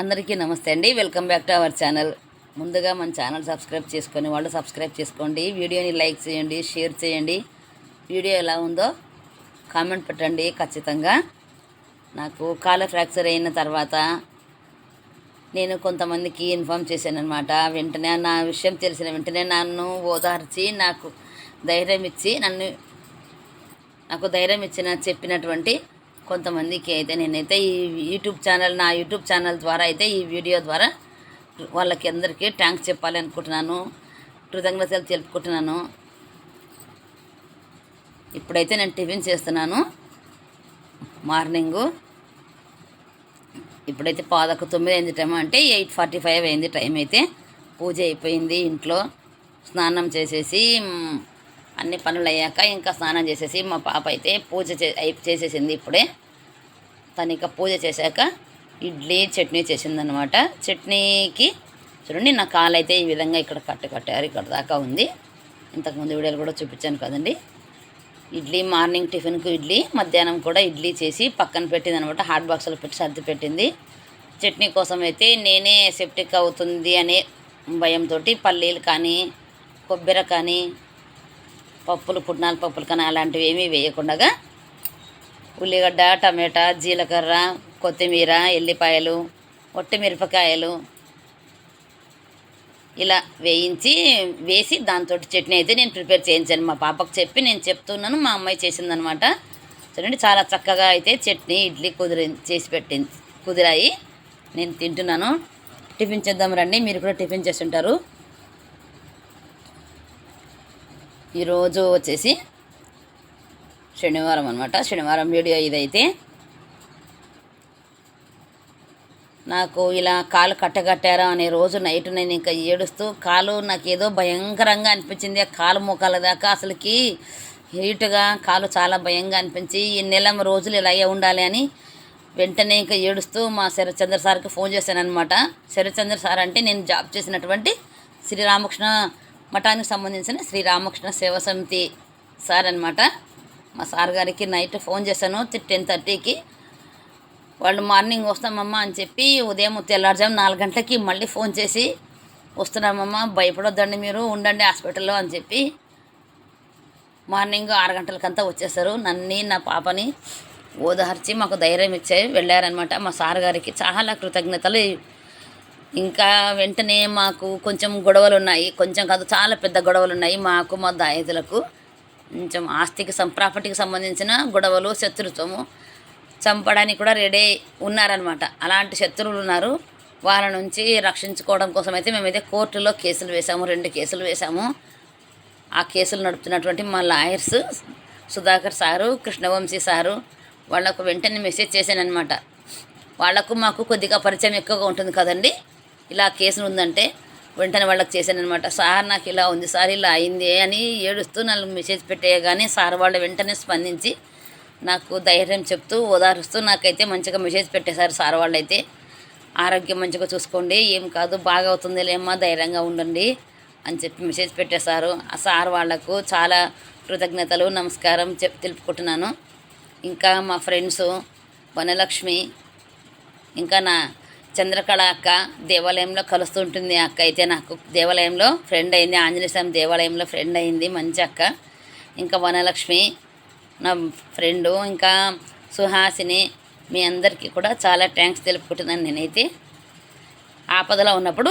అందరికీ నమస్తే అండి. Welcome back to our channel ముందుగా మన ఛానల్ సబ్స్క్రైబ్ చేసుకొని వాళ్ళు సబ్స్క్రైబ్ చేసుకోండి. వీడియోని లైక్ చేయండి షేర్ చేయండి. వీడియో ఎలా ఉందో కామెంట్ పెట్టండి ఖచ్చితంగా. నాకు కాళ్ళ ఫ్రాక్చర్ అయిన తర్వాత నేను కొంతమందికి ఇన్ఫామ్ చేశాను అనమాట వెంటనే నా విషయం తెలిసిన వెంటనే నన్ను ఓదార్చి నాకు ధైర్యం ఇచ్చి నన్ను నాకు ధైర్యం ఇచ్చిన చెప్పినటువంటి కొంతమందికి అయితే నేనైతే ఈ యూట్యూబ్ ఛానల్ నా యూట్యూబ్ ఛానల్ ద్వారా అయితే ఈ వీడియో ద్వారా వాళ్ళకి అందరికీ థ్యాంక్స్ చెప్పాలి అనుకుంటున్నాను. కృతజ్ఞతలు తెలుపుకుంటున్నాను. ఇప్పుడైతే నేను టిఫిన్ చేస్తున్నాను. మార్నింగు. ఇప్పుడైతే పాదకు తొమ్మిది అయింది టైం అంటే ఎయిట్ ఫార్టీ ఫైవ్ అయింది టైం అయితే. పూజ అయిపోయింది ఇంట్లో. స్నానం చేసేసి అన్ని పనులు అయ్యాక ఇంకా స్నానం చేసేసి మా పాప అయితే పూజ చే చేసేసింది ఇప్పుడే. తను ఇంకా పూజ చేశాక ఇడ్లీ చట్నీ చేసిందనమాట చట్నీకి చూడండి నా కాలు అయితే ఈ విధంగా ఇక్కడ కట్టు కట్టారు ఇక్కడ దాకా ఉంది. ఇంతకుముందు వీడియోలు కూడా చూపించాను కదండి. ఇడ్లీ మార్నింగ్ టిఫిన్కు ఇడ్లీ మధ్యాహ్నం కూడా ఇడ్లీ చేసి పక్కన పెట్టింది అనమాట హాట్ బాక్స్లో పెట్టి సర్ది పెట్టింది. చట్నీ కోసం అయితే నేనే సెప్టిక్ అవుతుంది అనే భయంతో పల్లీలు కానీ కొబ్బరి కానీ పప్పులు పుట్నాల పప్పులు కానీ అలాంటివి ఏమీ వేయకుండా ఉల్లిగడ్డ టమాటా జీలకర్ర కొత్తిమీర ఎల్లిపాయలు ఒట్టి మిరపకాయలు ఇలా వేయించి వేసి దాంతో చట్నీ అయితే నేను ప్రిపేర్ చేయించాను. మా పాపకు చెప్పి నేను చెప్తున్నాను మా అమ్మాయి చేసిందనమాట చూడండి చాలా చక్కగా అయితే చట్నీ ఇడ్లీ కుదిరి చేసి పెట్టింది కుదిరాయి. నేను తింటున్నాను. టిఫిన్ చేద్దాం రండి మీరు కూడా టిఫిన్ చేస్తుంటారు ఈరోజు వచ్చేసి శనివారం అనమాట శనివారం వీడియో ఇదైతే నాకు ఇలా కాలు కట్టగట్టారా అనే రోజు నైట్ నేను ఇంకా ఏడుస్తూ కాలు నాకు ఏదో భయంకరంగా అనిపించింది. ఆ కాలు మోకాల దాకా అసలుకి హీట్గా కాలు చాలా భయంగా అనిపించి ఈ నెల రోజులు ఇలాగే ఉండాలి అని వెంటనే ఇంకా ఏడుస్తూ మా శరత్చంద్ర సార్కి ఫోన్ చేశాను అనమాట శరత్చంద్ర సార్ అంటే నేను జాబ్ చేసినటువంటి శ్రీరామకృష్ణ మఠానికి సంబంధించిన శ్రీరామకృష్ణ సేవా సమితి సార్ అనమాట మా సార్ గారికి నైట్ ఫోన్ చేశాను టెన్ థర్టీకి. వాళ్ళు మార్నింగ్ వస్తామమ్మా అని చెప్పి ఉదయం తెల్లారుజాము నాలుగు గంటలకి మళ్ళీ ఫోన్ చేసి వస్తున్నామమ్మా భయపడొద్దండి మీరు ఉండండి హాస్పిటల్లో అని చెప్పి మార్నింగ్ ఆరు గంటలకంతా వచ్చేసారు నన్ని నా పాపని ఓదార్చి మాకు ధైర్యం ఇచ్చే వెళ్ళారనమాట మా సార్ గారికి. చాలా కృతజ్ఞతలు. ఇంకా వెంటనే మాకు కొంచెం గొడవలు ఉన్నాయి కొంచెం కాదు చాలా పెద్ద గొడవలు ఉన్నాయి మాకు మా దాయతులకు కొంచెం ఆస్తికి సం ప్రాపర్టీకి సంబంధించిన గొడవలు శత్రుత్వము చంపడానికి కూడా రెడీ ఉన్నారనమాట అలాంటి శత్రువులు ఉన్నారు. వాళ్ళ నుంచి రక్షించుకోవడం కోసం అయితే మేమైతే కోర్టులో కేసులు వేసాము రెండు కేసులు వేసాము ఆ కేసులు నడుపుతున్నటువంటి మా lawyers Sudhakar sir Krishnavamsi sir వాళ్ళకు వెంటనే మెసేజ్ చేశానమాట వాళ్ళకు మాకు కొద్దిగా పరిచయం ఎక్కువగా ఉంటుంది కదండి. ఇలా కేసు ఉందంటే వెంటనే వాళ్ళకి చేశానమాట సార్ నాకు ఇలా ఉంది. సార్ ఇలా అయింది అని ఏడుస్తూ నన్ను మెసేజ్ పెట్టేయగానే సార్ వాళ్ళు వెంటనే స్పందించి నాకు ధైర్యం చెప్తూ ఓదారుస్తూ నాకైతే మంచిగా మెసేజ్ పెట్టేశారు సార్ వాళ్ళైతే. ఆరోగ్యం మంచిగా చూసుకోండి. ఏం కాదు బాగా అవుతుంది లేమ్మా ధైర్యంగా ఉండండి అని చెప్పి మెసేజ్ పెట్టేశారు. ఆ సార్ వాళ్ళకు చాలా కృతజ్ఞతలు నమస్కారం చెప్ తెలుపుకుంటున్నాను. ఇంకా మా ఫ్రెండ్స్ వనలక్ష్మి ఇంకా నా చంద్రకళ అక్క దేవాలయంలో కలుస్తుంటుంది ఉంటుంది అక్క. అయితే నాకు దేవాలయంలో ఫ్రెండ్ అయింది. ఆంజనేయ స్వామి దేవాలయంలో ఫ్రెండ్ అయింది. మంచి అక్క. ఇంకా వనలక్ష్మి నా ఫ్రెండు ఇంకా సుహాసిని మీ అందరికీ కూడా చాలా థ్యాంక్స్ తెలుపుకుంటున్నాను నేనైతే. ఆపదలో ఉన్నప్పుడు